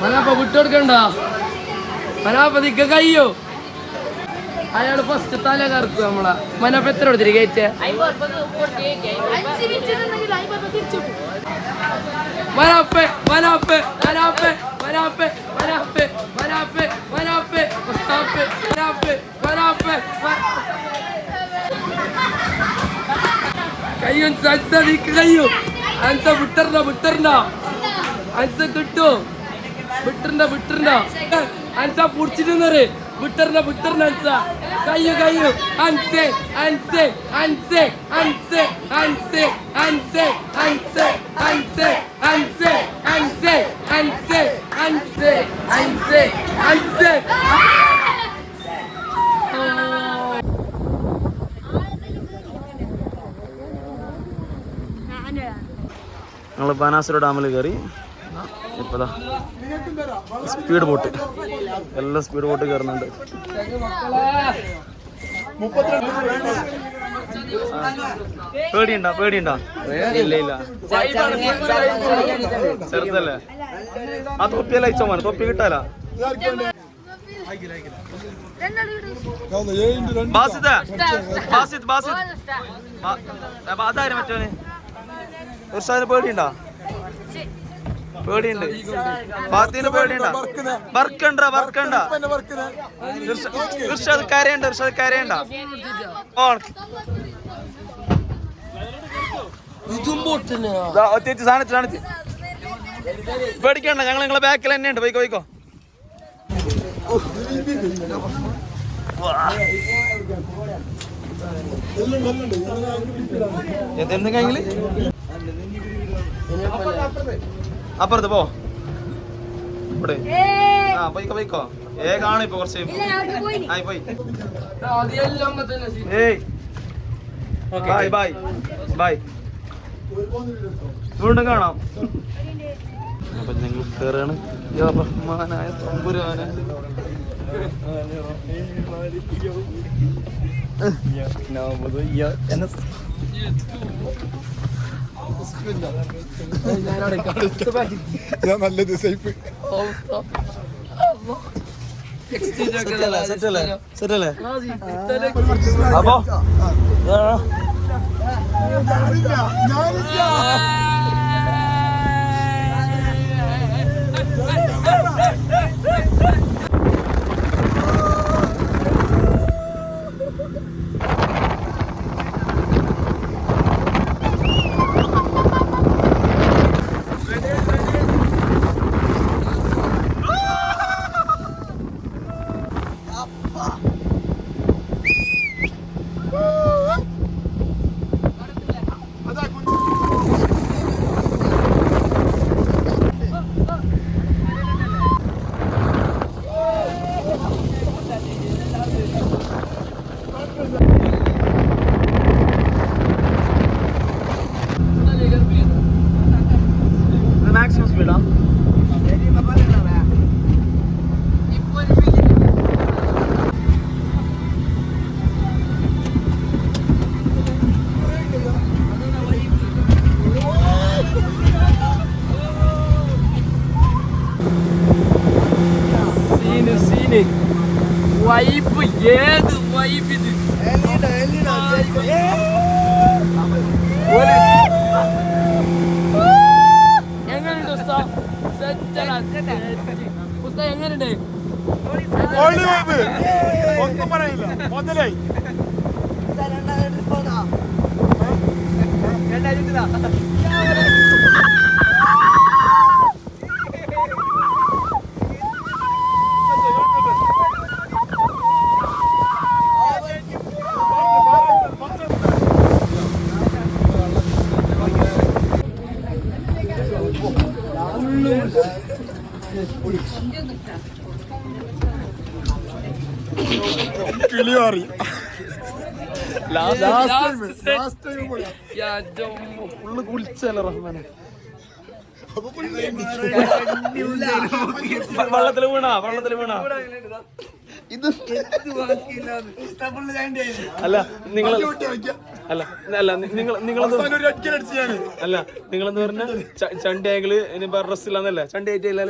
മനാപ്പ വിട്ടുകൊടുക്കണ്ട. മനാപ്പ നിക്ക കയ്യോ? അയാൾ ഫസ്റ്റ് തല കറക്കു നമ്മളെ. മനാപ്പ എത്ര കൊടുത്തിരി കയറ്റ മനാപ്പ മനാപ്പ മനാപ്പ മനാപ്പെ മനാപ്പെ മനാപ്പെ മനാപ്പെ മനാപ്പെ മനാപ്പെ മനാപ്പെ കയ്യോ അൻസ നിക്ക് കയ്യോ അൻസ വിട്ടറിന വിട്ടറിന അൻസ കിട്ടോ വിട്ടറിന വിട്ടറിന അൻസ പുടിച്ചിട്ട് വിട്ടറിന വിട്ടറിന അൻസ കയ്യോ കയ്യോ അൻസെ അൻസെ അൻസെ അൻസെ അൻസെ അൻസെ അൻസെ അൻസെ അൻസെ അൻസെ അൻസെ അൻസെ അൻസെ അൻസെ ഞങ്ങൾ ബാനാസുര ഡാമിൽ കയറി. ഇപ്പതാ സ്പീഡ് ബോട്ട്. എല്ലാം സ്പീഡ് ബോട്ട് കയറുന്നുണ്ട്. പേടിയുണ്ടോ? പേടിയുണ്ടോ? ഇല്ല ഇല്ല. ചെറുതല്ലേ? ആ തൊപ്പിയല്ല ഇച്ചമാണ് തൊപ്പി കിട്ടാല. ബാസിദ് ബാസിദ് ബാസിദ്. അതാര് മറ്റോന് ഉർഷാദിന് പേടിയുണ്ടോ? പേടിയുണ്ട്. ഫാത്തിന് പേടിയുണ്ടോ? വർക്കണ്ട വർക്കണ്ട. ഉർഷാദ് കരയണ്ട ഉർഷാദ് കരയണ്ട? ഓൺ. ഇതും പൊട്ടിനെ. സാധനത്തിലാണ് പേടിക്കണ്ട ഞങ്ങൾ നിങ്ങളെ ബാക്കിൽ തന്നെ ഉണ്ട് പോയിക്കോ. പോയിക്കോ അപ്പുറത്ത് പോ. ഇവിടെ. ആ പോയിക്കോ പോയിക്കോ. ഏ കാണും ഇപ്പൊ കുറച്ച് ആയി പോയി. അതെല്ലാം തന്നെ ഏയ്. ബൈ ബൈ ബൈ വീണ്ടും കാണാം. അപ്പൊ ഞങ്ങൾ കയറാണ്. റഹ്മാനായ തമ്പുരാന. ഞാൻ നല്ലത് സേഫ് സെറ്റല്ലേ സെറ്റല്ലേ അപ്പൊ 娘家娘家 വൈബിന് വൈബ് ഏത് വൈബ് ഇത്? എങ്ങനെയുണ്ട് ഉസ്താ? എങ്ങനെയുണ്ട്? ഒന്നും പറയില്ല. മുതലായി. രണ്ടായിരത്തി രണ്ടായിരത്തി കിളി മാറി ഫുള്ള് വീണാ വെള്ളത്തിൽ വീണാ. ഇത് അല്ല നിങ്ങൾ അല്ല അല്ല നിങ്ങൾ നിങ്ങൾ അല്ല നിങ്ങളെന്ന് പറഞ്ഞ? ചണ്ടി ആയെങ്കിൽ ഇനി ഡ്രസ്സില്ലാന്നല്ലേ ചണ്ടി ആയിട്ടില്ല